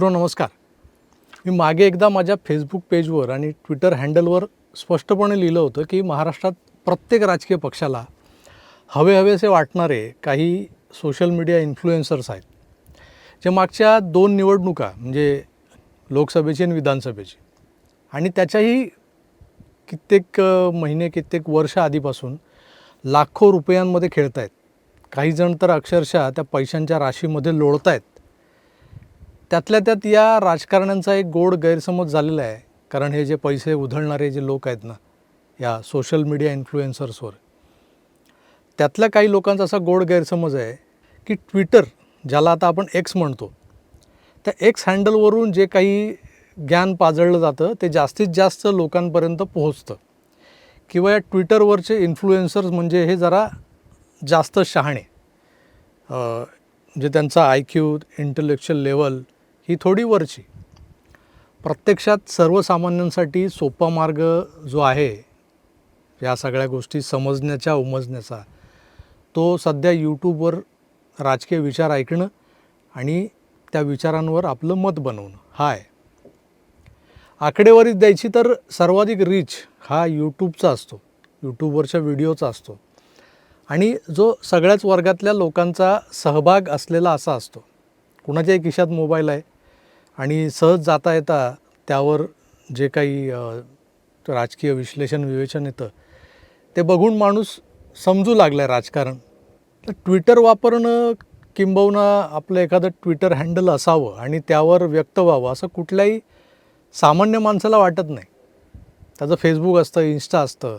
मित्रो नमस्कार. मी मागे एकदा माझ्या फेसबुक पेजवर आणि ट्विटर हँडलवर स्पष्टपणे लिहिलं होतं की महाराष्ट्रात प्रत्येक राजकीय पक्षाला हवे हवेसे वाटणारे काही सोशल मीडिया इन्फ्लुएन्सर्स आहेत. जे मागच्या दोन निवडणुका म्हणजे लोकसभेची आणि विधानसभेची आणि त्याच्याही कित्येक महिने कित्येक वर्ष आधीपासून लाखो रुपयांमध्ये खेळत आहेत काही जण तर अक्षरशः त्या पैशांच्या राशीमध्ये लोळत आहेत त्यातल्या त्यात या राजकारण्यांचा एक गोड गैरसमज झालेला आहे. कारण हे जे पैसे उधळणारे जे लोक आहेत ना या सोशल मीडिया इन्फ्लुएन्सर्सवर त्यातल्या काही लोकांचा असा गोड गैरसमज आहे की ट्विटर ज्याला आता आपण एक्स म्हणतो त्या एक्स हँडलवरून जे काही ज्ञान पाजळलं जातं ते जास्तीत जास्त लोकांपर्यंत पोहोचतं. किंवा या ट्विटरवरचे इन्फ्लुएन्सर्स म्हणजे हे जरा जास्त शहाणे. म्हणजे त्यांचा आय क्यू इंटलेक्च्युअल लेवल ही थोडी वरची. प्रत्यक्षात सर्वसामान्यांसाठी सोपा मार्ग जो आहे या सगळ्या गोष्टी समजण्याच्या उमजण्याचा तो सध्या यूट्यूबवर राजकीय विचार ऐकणं आणि त्या विचारांवर आपलं मत बनवणं. हा आहे आकडेवारी द्यायची तर सर्वाधिक रीच हा यूट्यूबचा असतो. यूट्यूबवरच्या व्हिडिओचा असतो. आणि जो सगळ्याच वर्गातल्या लोकांचा सहभाग असलेला असा असतो. कुणाच्याही खिशात मोबाईल आहे आणि सहज जाता येता त्यावर जे काही राजकीय विश्लेषण विवेचन येतं ते बघून माणूस समजू लागला आहे राजकारण. तर ट्विटर वापरणं किंबहुना आपलं एखादं ट्विटर हँडल असावं आणि त्यावर व्यक्त व्हावं असं कुठल्याही सामान्य माणसाला वाटत नाही. त्याचं फेसबुक असतं इन्स्टा असतं.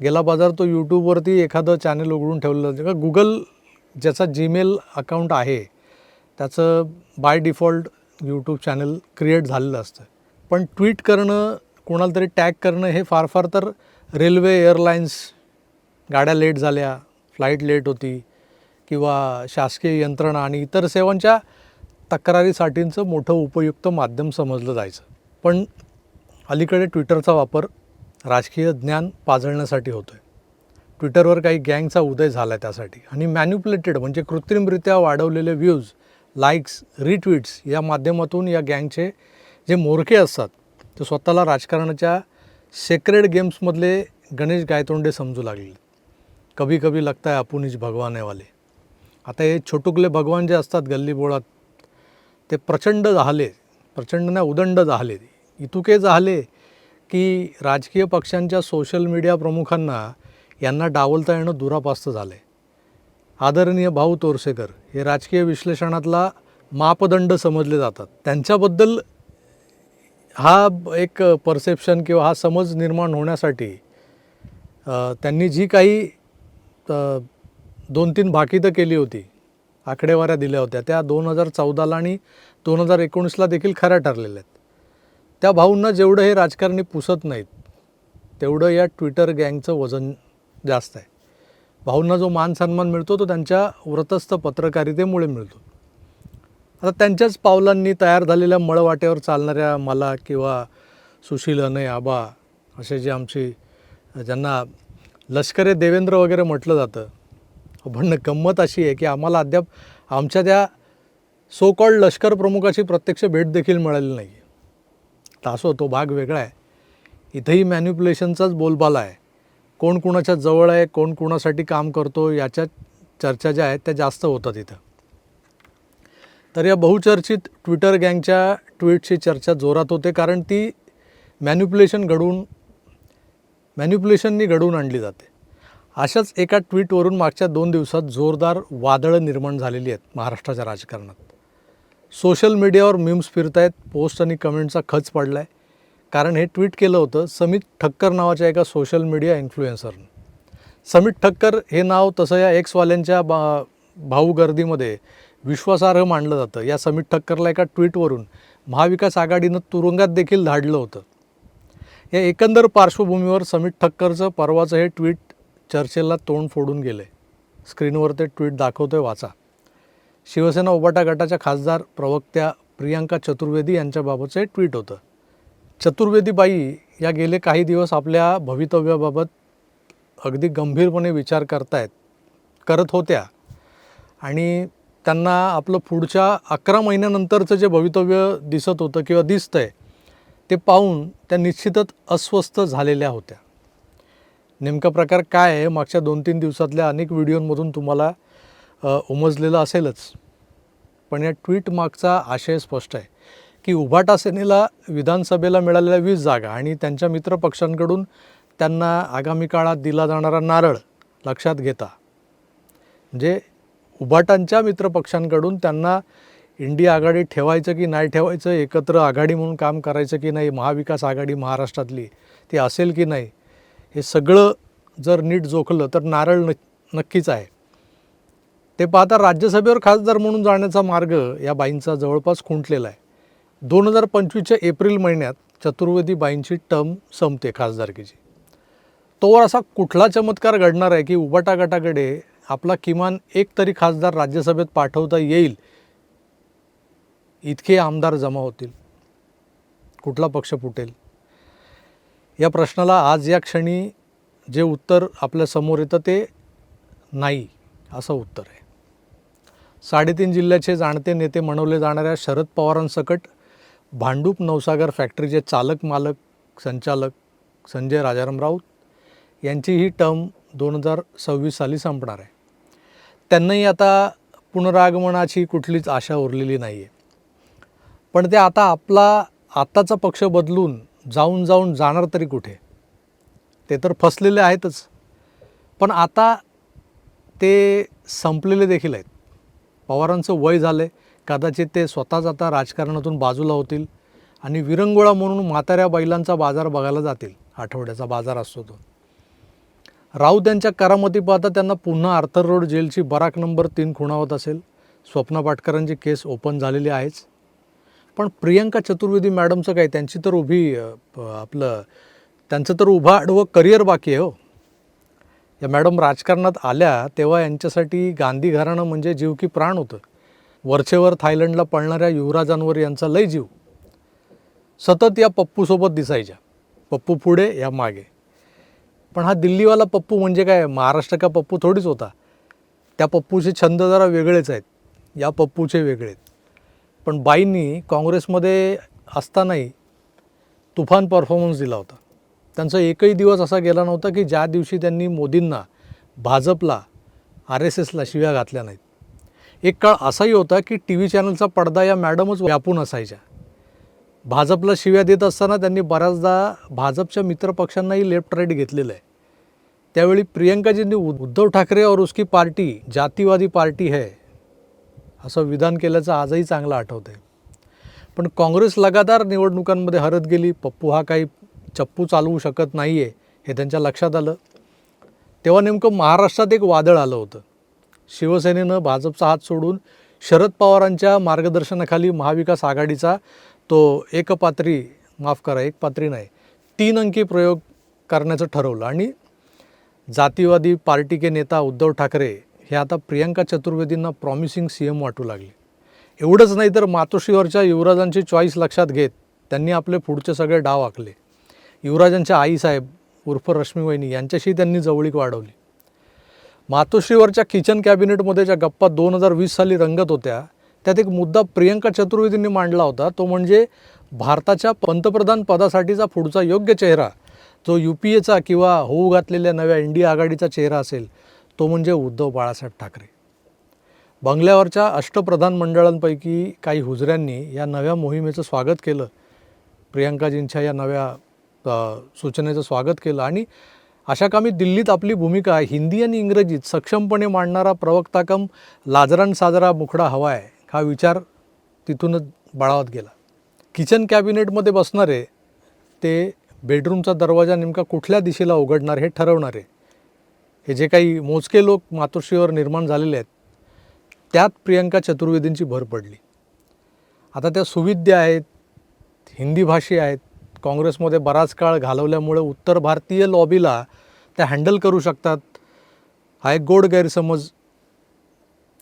गेला बाजार तो यूट्यूबवरती एखादं चॅनल उघडून ठेवलं जातं का गुगल ज्याचा जीमेल अकाउंट आहे त्याचं by default YouTube channel create झालेलं असतं. पण ट्विट करणं कोणाला तरी टॅग करणं हे फार फार तर रेल्वे एअरलाईन्स गाड्या लेट झाल्या फ्लाईट लेट होती किंवा शासकीय यंत्रणा आणि इतर सेवांच्या तक्रारीसाठींचं मोठं उपयुक्त माध्यम समजलं जायचं. पण अलीकडे ट्विटरचा वापर राजकीय ज्ञान पाजळण्यासाठी होतो आहे ट्विटरवर काही गँगचा उदय झाला आहे त्यासाठी. आणि मॅन्युप्युलेटेड म्हणजे कृत्रिमरित्या वाढवलेले व्ह्यूज लाईक्स रिट्विट्स या माध्यमातून या गँगचे जे मोरके असतात ते स्वतःला राजकारणाच्या सेक्रेड गेम्समधले गणेश गायतोंडे समजू लागले. कभी कभी लगता है अपुनीच भगवान है वाले आता हे छोटुकले भगवान जे असतात गल्लीबोळात ते प्रचंड झाले प्रचंड नाही उदंड झाले. इतुके झाले की राजकीय पक्षांच्या सोशल मीडिया प्रमुखांना यांना डावलता येणं दुरापास्त झालं आहे आदरणीय भाऊ तोरसेकर हे राजकीय विश्लेषणातला मापदंड समजले जातात. त्यांच्याबद्दल हा एक परसेप्शन किंवा हा समज निर्माण होण्यासाठी त्यांनी जी काही दोन तीन भाकितं केली होती आकडेवाऱ्या दिल्या होत्या त्या दोन हजार चौदाला आणि दोन हजार एकोणीसला देखील खऱ्या ठरलेल्या आहेत. त्या भाऊंना जेवढं हे राजकारणी पुसत नाहीत तेवढं या ट्विटर गँगचं वजन जास्त आहे. भाऊंना जो मान सन्मान मिळतो तो त्यांच्या व्रतस्थ पत्रकारितेमुळे मिळतो. आता त्यांच्याच पावलांनी तयार झालेल्या मळवाट्यावर चालणाऱ्या मला किंवा सुशील अनय आबा असे जे आमची ज्यांना लष्करे देवेंद्र वगैरे म्हटलं जातं. पण गंमत अशी आहे की आम्हाला अद्याप आमच्या त्या सो कॉल्ड लष्कर प्रमुखाची प्रत्यक्ष भेट देखील मिळाली नाही आहे तो भाग वेगळा आहे. इथंही मॅन्युप्युलेशनचाच बोलबाला आहे. कोण कुणाच्या जवळ आहे कोण कुणासाठी काम करतो याच्या चर्चा ज्या आहेत त्या जास्त होतात इथं. तर या बहुचर्चित ट्विटर गँगच्या ट्विटची चर्चा जोरात होते कारण ती मॅन्युप्युलेशन घडवून मॅन्युप्युलेशननी घडवून आणली जाते. अशाच एका ट्विटवरून मागच्या दोन दिवसात जोरदार वादळं निर्माण झालेली आहेत महाराष्ट्राच्या राजकारणात. सोशल मीडियावर मीम्स फिरत आहेत पोस्ट आणि कमेंटचा खच पडला आहे कारण हे ट्विट केलं होतं समित ठक्कर नावाच्या एका सोशल मीडिया इन्फ्लुएन्सरनं. समित ठक्कर हे नाव तसं या एक्सवाल्यांच्या बा भाऊ गर्दीमध्ये विश्वासार्ह मानलं जातं. या समित ठक्करला एका ट्विटवरून महाविकास आघाडीनं तुरुंगात देखील धाडलं होतं. या एकंदर पार्श्वभूमीवर समित ठक्करचं परवाचं हे ट्विट चर्चेला तोंड फोडून गेलं. आहे स्क्रीनवर ते ट्विट दाखवतोय वाचा. शिवसेना उबाटा गटाच्या खासदार प्रवक्त्या प्रियांका चतुर्वेदी यांच्याबाबतचं हे ट्विट होतं. चतुर्वेदीबाई या गेले काही दिवस आपल्या भवितव्याबाबत अगदी गंभीरपणे विचार करतायत करत होत्या. आणि त्यांना आपलं पुढच्या अकरा महिन्यानंतरचं जे भवितव्य दिसत होतं किंवा दिसतं आहे ते पाहून त्या निश्चितच अस्वस्थ झालेल्या होत्या. नेमका प्रकार काय आहे? मागच्या दोन तीन दिवसातल्या अनेक व्हिडिओंमधून तुम्हाला उमजलेलं असेलच. पण या ट्विट मागचा आशय स्पष्ट आहे. की उभाटा सेनेला विधानसभेला मिळालेल्या वीस जागा आणि त्यांच्या मित्र पक्षांकडून त्यांना आगामी काळात दिला जाणारा नारळ लक्षात घेता. म्हणजे उभाटांच्या मित्रपक्षांकडून त्यांना इंडिया आघाडी ठेवायचं की नाही ठेवायचं एकत्र आघाडी म्हणून काम करायचं की नाही महाविकास आघाडी महाराष्ट्रातली ती असेल की नाही हे सगळं जर नीट जोखलं तर नारळ न नक्कीच आहे. ते पाहता राज्यसभेवर खासदार म्हणून जाण्याचा मार्ग या बाईंचा जवळपास खुंटलेला आहे. दोन हजार पंचवीसच्या एप्रिल महिन्यात चतुर्वेदी बाईंची टर्म संपते खासदारकीची. तोवर असा कुठला चमत्कार घडणार आहे की उबाटा गटाकडे आपला किमान एक तरी खासदार राज्यसभेत पाठवता येईल इतके आमदार जमा होतील? कुठला पक्ष फुटेल? या प्रश्नाला आज या क्षणी जे उत्तर आपल्यासमोर येतं ते नाही असं उत्तर आहे. साडेतीन जिल्ह्याचे जाणते नेते म्हणवले जाणाऱ्या शरद पवारांसकट भांडूप नवसागर फॅक्टरीचे चालक मालक संचालक संजय राजाराम राऊत यांची ही टर्म दोन हजार सव्वीस साली संपणार आहे. त्यांनाही आता पुनरागमनाची कुठलीच आशा उरलेली नाही आहे पण ते आता आपला आत्ताचा पक्ष बदलून जाऊन जाऊन जाणार तरी कुठे? ते तर फसलेले आहेतच. पण आता ते संपलेले देखील आहेत. पवारांचं वय झालं आहे कदाचित ते स्वतःच आता राजकारणातून बाजूला होतील आणि विरंगुळा म्हणून म्हाताऱ्या बैलांचा बाजार बघायला जातील आठवड्याचा बाजार असतो तो. राऊत यांच्या करामती पाहता त्यांना पुन्हा आर्थर रोड जेलची बराक नंबर तीन खुणावत असेल. स्वप्ना पाटकरांची केस ओपन झालेली आहेच. पण प्रियंका चतुर्वेदी मॅडमचं काय त्यांची तर उभी आपलं त्यांचं तर उभा आडवं करिअर बाकी आहे हो. या मॅडम राजकारणात आल्या तेव्हा यांच्यासाठी गांधी घराणं म्हणजे जीव की प्राण होतं. वरचेवर थायलंडला पळणाऱ्या युवराजांवर यांचा लय जीव. सतत या पप्पूसोबत दिसायच्या. पप्पू पुढे या मागे. पण हा दिल्लीवाला पप्पू म्हणजे काय? महाराष्ट्र का पप्पू थोडीच होता? त्या पप्पूचे छंद जरा वेगळेच आहेत. या पप्पूचे वेगळे आहेत. पण बाईंनी काँग्रेसमध्ये असतानाही तुफान परफॉर्मन्स दिला होता. त्यांचा एकही दिवस असा गेला नव्हता की ज्या दिवशी त्यांनी मोदींना भाजपला आर एस एसला शिव्या घातल्या नाहीत. एक काळ असाही होता की टी व्ही चॅनलचा पडदा या मॅडमच व्यापून असायच्या. भाजपला शिव्या देत असताना त्यांनी बऱ्याचदा भाजपच्या मित्रपक्षांनाही लेफ्ट राईट घेतलेलं आहे. त्यावेळी प्रियंकाजींनी उद्धव ठाकरे और उसकी पार्टी जातीवादी पार्टी है असं विधान केल्याचं आजही चांगलं आठवतं आहे पण काँग्रेस लगातार निवडणुकांमध्ये हरत गेली पप्पू हा काही चप्पू चालवू शकत नाही आहे हे त्यांच्या लक्षात आलं. तेव्हा नेमकं महाराष्ट्रात एक वादळ आलं होतं. शिवसेनेनं भाजपचा हात सोडून शरद पवारांच्या मार्गदर्शनाखाली महाविकास आघाडीचा तो एकपात्री माफ करा एक पात्री नाही तीन अंकी प्रयोग करण्याचं ठरवलं. आणि जातीवादी पार्टी के नेता उद्धव ठाकरे हे आता प्रियंका चतुर्वेदींना प्रॉमिसिंग सी एम वाटू लागले. एवढंच नाही तर मातोश्रीवरच्या युवराजांची चॉईस लक्षात घेत त्यांनी आपले पुढचे सगळे डाव आखले. युवराजांच्या आईसाहेब उर्फ रश्मी वहिनी यांच्याशी त्यांनी जवळीक वाढवली. मातोश्रीवरच्या किचन कॅबिनेटमध्ये ज्या गप्पा दोन हजार वीस साली रंगत होत्या त्यात एक मुद्दा प्रियंका चतुर्वेदींनी मांडला होता तो म्हणजे भारताच्या पंतप्रधान पदासाठीचा पुढचा योग्य चेहरा जो यू पी एचा किंवा होऊ घातलेल्या नव्या इंडिया आघाडीचा चेहरा असेल तो म्हणजे उद्धव बाळासाहेब ठाकरे. बंगल्यावरच्या अष्टप्रधान मंडळांपैकी काही हुजऱ्यांनी या नव्या मोहिमेचं स्वागत केलं प्रियंकाजींच्या या नव्या सूचनेचं स्वागत केलं आणि अशा कामी दिल्लीत आपली भूमिका हिंदी आणि इंग्रजीत सक्षमपणे मांडणारा प्रवक्ता कम लाजरान साजरा मुखडा हवा आहे हा विचार तिथूनच बळावत गेला. किचन कॅबिनेटमध्ये बसणारे ते बेडरूमचा दरवाजा नेमका कुठल्या दिशेला उघडणार हे ठरवणारे हे जे काही मोजके लोक मातोश्रीवर निर्माण झालेले आहेत त्यात प्रियंका चतुर्वेदींची भर पडली. आता त्या सुविद्या आहेत हिंदी भाषी आहेत काँग्रेसमध्ये बराच काळ घालवल्यामुळे उत्तर भारतीय लॉबीला त्या हँडल करू शकतात. हा एक गोड गैरसमज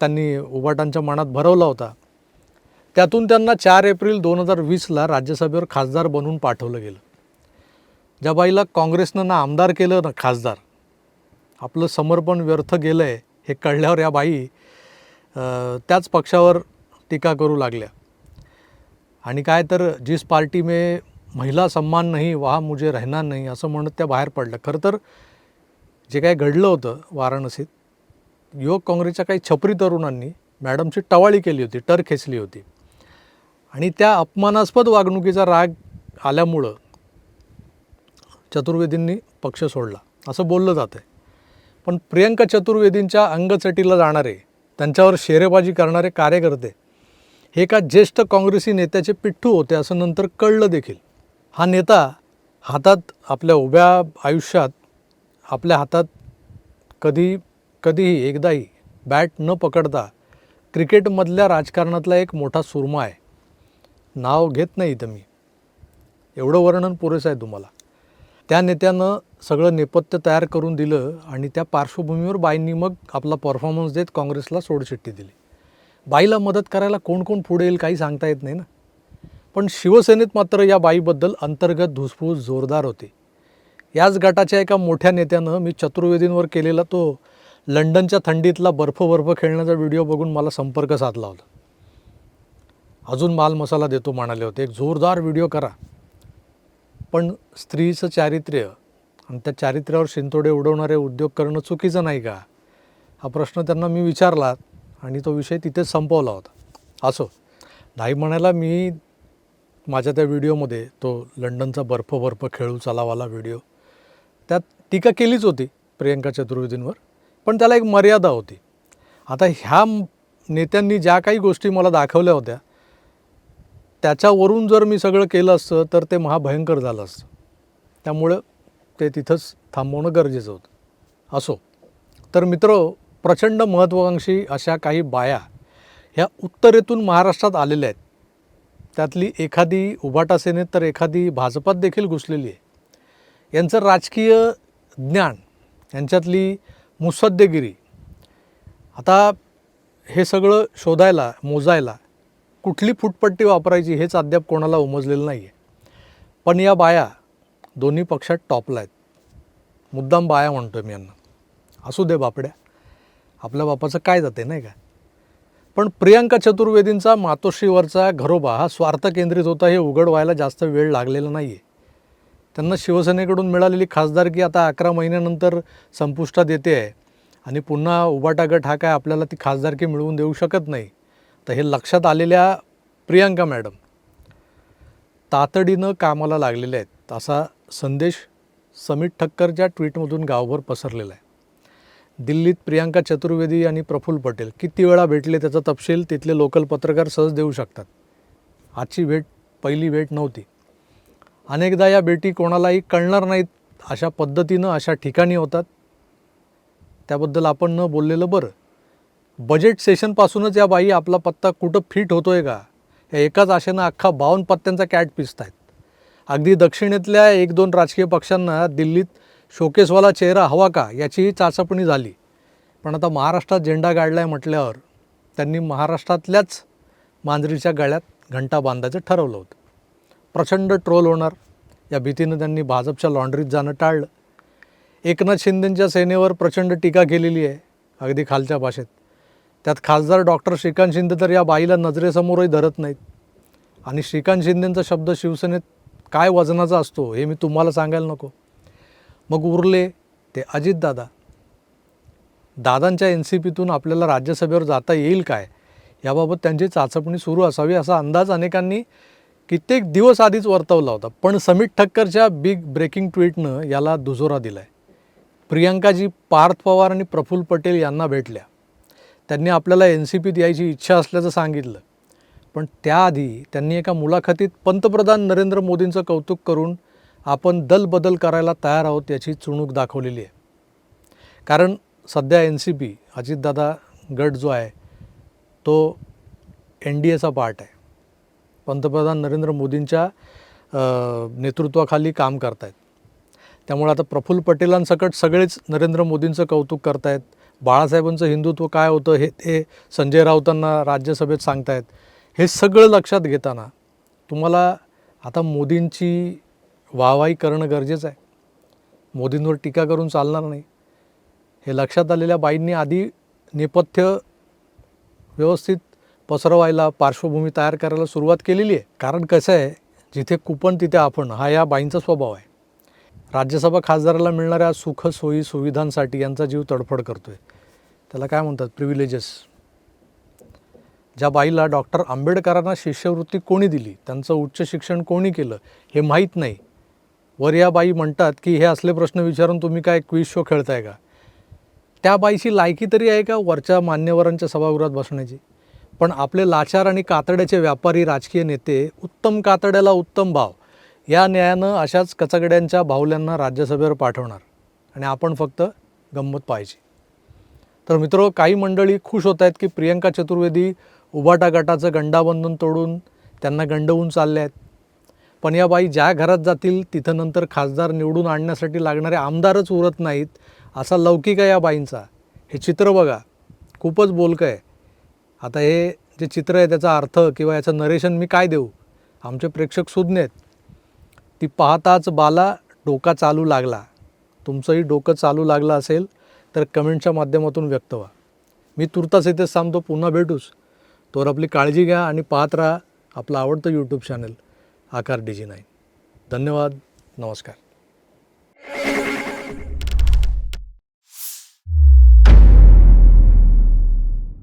त्यांनी उभाटांच्या मनात भरवला होता. त्यातून त्यांना चार एप्रिल दोन हजार वीसला राज्यसभेवर खासदार बनवून पाठवलं गेलं. ज्या बाईला काँग्रेसनं ना आमदार केलं ना खासदार. आपलं समर्पण व्यर्थ गेलं आहे हे कळल्यावर या बाई त्याच पक्षावर टीका करू लागल्या. आणि काय तर जिस पार्टी में महिला सम्मान नाही वा मुझे राहणार नाही असं म्हणत त्या बाहेर पडल्या. खरं तर जे काय घडलं होतं वाराणसीत युवक काँग्रेसच्या काही छपरी तरुणांनी मॅडमची टवाळी केली होती टर खेचली होती. आणि त्या अपमानास्पद वागणुकीचा राग आल्यामुळं चतुर्वेदींनी पक्ष सोडला. असं बोललं जातं आहे पण प्रियंका चतुर्वेदींच्या अंगचटीला जाणारे त्यांच्यावर शेरेबाजी करणारे कार्यकर्ते हे एका ज्येष्ठ काँग्रेसी नेत्याचे पिठ्ठू होते असं नंतर कळलं देखील. हा नेता हातात आपल्या उभ्या आयुष्यात आपल्या हातात कधी कधीही एकदाही बॅट न पकडता क्रिकेटमधल्या राजकारणातला एक मोठा सुरमा आहे. नाव घेत नाही इथं मी. एवढं वर्णन पुरेसं आहे तुम्हाला. त्या नेत्यानं सगळं नेपथ्य तयार करून दिलं आणि त्या पार्श्वभूमीवर बाईंनी मग आपला परफॉर्मन्स देत काँग्रेसला सोडचिठ्ठी दिली. बाईला मदत करायला कोण कोण पुढे येईल काही सांगता येत नाही ना. पण शिवसेनेत मात्र या बाईबद्दल अंतर्गत धुसफूस जोरदार होती. याच गटाच्या एका मोठ्या नेत्यानं मी चतुर्वेदींवर केलेला तो लंडनच्या थंडीतला बर्फ बर्फ खेळण्याचा व्हिडिओ बघून मला संपर्क साधला होता. अजून माल मसाला देतो म्हणाले होते एक जोरदार व्हिडिओ करा. पण स्त्रीचं चारित्र्य आणि त्या चारित्र्यावर शिंतोडे उडवणारे उद्योग करणं चुकीचं नाही का? हा प्रश्न त्यांना मी विचारला आणि तो विषय तिथेच संपवला होता. असो नाही म्हणायला मी माझ्या त्या व्हिडिओमध्ये तो लंडनचा बर्फ बर्फ खेळू चालावाला व्हिडिओ त्यात टीका केलीच होती प्रियंका चतुर्वेदींवर पण त्याला एक मर्यादा होती. आता ह्या नेत्यांनी ज्या काही गोष्टी मला दाखवल्या होत्या त्याच्यावरून जर मी सगळं केलं असतं तर ते महाभयंकर झालं असतं. त्यामुळं ते तिथंच थांबवणं गरजेचं होतं. असो. तर मित्र प्रचंड महत्त्वाकांक्षी अशा काही बाया ह्या उत्तरेतून महाराष्ट्रात आलेल्या आहेत. त्यातली एखादी उभाटा सेनेत तर एखादी भाजपात देखील घुसलेली आहे. यांचं राजकीय ज्ञान यांच्यातली मुसद्देगिरी आता हे सगळं शोधायला मोजायला कुठली फुटपट्टी वापरायची हेच अद्याप कोणाला उमजलेलं नाही आहे पण या बाया दोन्ही पक्षात टॉपला आहेत. मुद्दाम बाया म्हणतो मी यांना. असू दे बापड्या. आपल्या बापाचं काय जाते नाही का? पण प्रियांका चतुर्वेदींचा मातोश्रीवरचा घरोबा हा स्वार्थ केंद्रित होता हे उघड व्हायला जास्त वेळ लागलेला नाही आहे त्यांना शिवसेनेकडून मिळालेली खासदारकी आता अकरा महिन्यानंतर संपुष्टात येते आहे. आणि पुन्हा उबाटा गट हा काय आपल्याला ती खासदारकी मिळवून देऊ शकत नाही. तर हे लक्षात आलेल्या प्रियांका मॅडम तातडीनं कामाला लागलेल्या आहेत असा संदेश समीट ठक्करच्या ट्विटमधून गावभर पसरलेला आहे. दिल्लीत प्रियांका चतुर्वेदी आणि प्रफुल्ल पटेल. किती वेळा भेटले त्याचा तपशील? तिथले लोकल पत्रकार सहज देऊ शकतात. आजची भेट पहिली भेट नव्हती. अनेकदा या भेटी कोणालाही कळणार नाहीत अशा पद्धतीनं अशा ठिकाणी होतात. त्याबद्दल आपण न बोललेलं बरं. बजेट सेशनपासूनच या बाई आपला पत्ता कुठं फिट होतो आहे का? या एकाच आशेनं अख्खा बावन्न पत्त्यांचा कॅट पिसतायत. अगदी दक्षिणेतल्या एक दोन राजकीय पक्षांना दिल्लीत शोकेसवाला चेहरा हवा का याचीही चाचपणी झाली. पण आता महाराष्ट्रात झेंडा गाडलाय म्हटल्यावर त्यांनी महाराष्ट्रातल्याच मांजरीच्या गळ्यात घंटा बांधायचं ठरवलं होतं. प्रचंड ट्रोल होणार. या भीतीनं त्यांनी भाजपच्या लॉन्ड्रीत जाणं टाळलं. एकनाथ शिंदेंच्या सेनेवर प्रचंड टीका केलेली आहे अगदी खालच्या भाषेत. त्यात खासदार डॉक्टर श्रीकांत शिंदे तर या बाईला नजरेसमोरही धरत नाहीत. आणि श्रीकांत शिंदेंचा शब्द शिवसेनेत काय वजनाचा असतो हे मी तुम्हाला सांगायला नको. मग उरले ते अजितदादा. दादांच्या एन सी पीतून आपल्याला राज्यसभेवर जाता येईल काय? याबाबत त्यांची चाचपणी सुरू असावी असा अंदाज अनेकांनी कित्येक दिवस आधीच वर्तवला होता. पण समीट ठक्करच्या बिग ब्रेकिंग ट्विटनं याला दुजोरा दिला आहे प्रियांकाजी पार्थ पवार आणि प्रफुल्ल पटेल यांना भेटल्या. त्यांनी आपल्याला एन सी पीत यायची इच्छा असल्याचं सांगितलं. पण त्याआधी त्यांनी एका मुलाखतीत पंतप्रधान नरेंद्र मोदींचं कौतुक करून आपण दलबदल करायला तयार आहोत याची चुणूक दाखवलेली आहे. कारण सध्या एन सी पी अजितदादा गट जो आहे तो एन डी एचा पार्ट आहे. पंतप्रधान नरेंद्र मोदींच्या नेतृत्वाखाली काम करतायत. त्यामुळे आता प्रफुल्ल पटेलांसकट सगळेच नरेंद्र मोदींचं कौतुक करतायत. बाळासाहेबांचं हिंदुत्व काय होतं हे ते संजय राऊतांना राज्यसभेत सांगतायत. हे सगळं लक्षात घेताना तुम्हाला आता मोदींची वाहवाही करणं गरजेचं आहे. मोदींवर टीका करून चालणार नाही. हे लक्षात आलेल्या बाईंनी आधी नेपथ्य व्यवस्थित पसरवायला पार्श्वभूमी तयार करायला सुरुवात केलेली आहे. कारण कसं आहे जिथे कुपन तिथे आपण हा या बाईंचा स्वभाव आहे. राज्यसभा खासदाराला मिळणाऱ्या सुख सोयी सुविधांसाठी यांचा जीव तडफड करतो आहे त्याला काय म्हणतात? प्रिव्हिलेजेस ज्या बाईला डॉक्टर आंबेडकरांना शिष्यवृत्ती कोणी दिली त्यांचं उच्च शिक्षण कोणी केलं हे माहीत नाही. वर या बाई म्हणतात की हे असले प्रश्न विचारून तुम्ही काय क्विज शो खेळताय का? त्या बाईची लायकी तरी आहे का वरच्या मान्यवरांच्या सभागृहात बसण्याची? पण आपले लाचार आणि कातड्याचे व्यापारी राजकीय नेते उत्तम कातड्याला उत्तम भाव. या न्यायानं अशाच कचगड्यांच्या बाहुल्यांना राज्यसभेवर पाठवणार. आणि आपण फक्त गंमत पाहायची. तर मित्र काही मंडळी खुश होत आहेत की प्रियंका चतुर्वेदी उबाटा गटाचं गंडाबंधन तोडून त्यांना गंडवून चालले आहेत. पण या बाई ज्या घरात जातील तिथं नंतर खासदार निवडून आणण्यासाठी लागणारे आमदारच उरत नाहीत असा लौकिक आहे या बाईंचा. हे चित्र बघा. खूपच बोलकं आहे. आता हे जे चित्र आहे त्याचा अर्थ किंवा याचं नरेशन मी काय देऊ? आमचे प्रेक्षक सुज्ञ आहेत. ती पाहताच बाला डोका चालू लागला. तुमचंही डोकं चालू लागलं असेल तर कमेंटच्या माध्यमातून व्यक्त व्हा. मी तुर्तास इथेच सांगतो पुन्हा भेटूच तोवर आपली काळजी घ्या आणि पाहत राहा आपलं आवडतं YouTube channel Aakar D G nine. धन्यवाद. नमस्कार.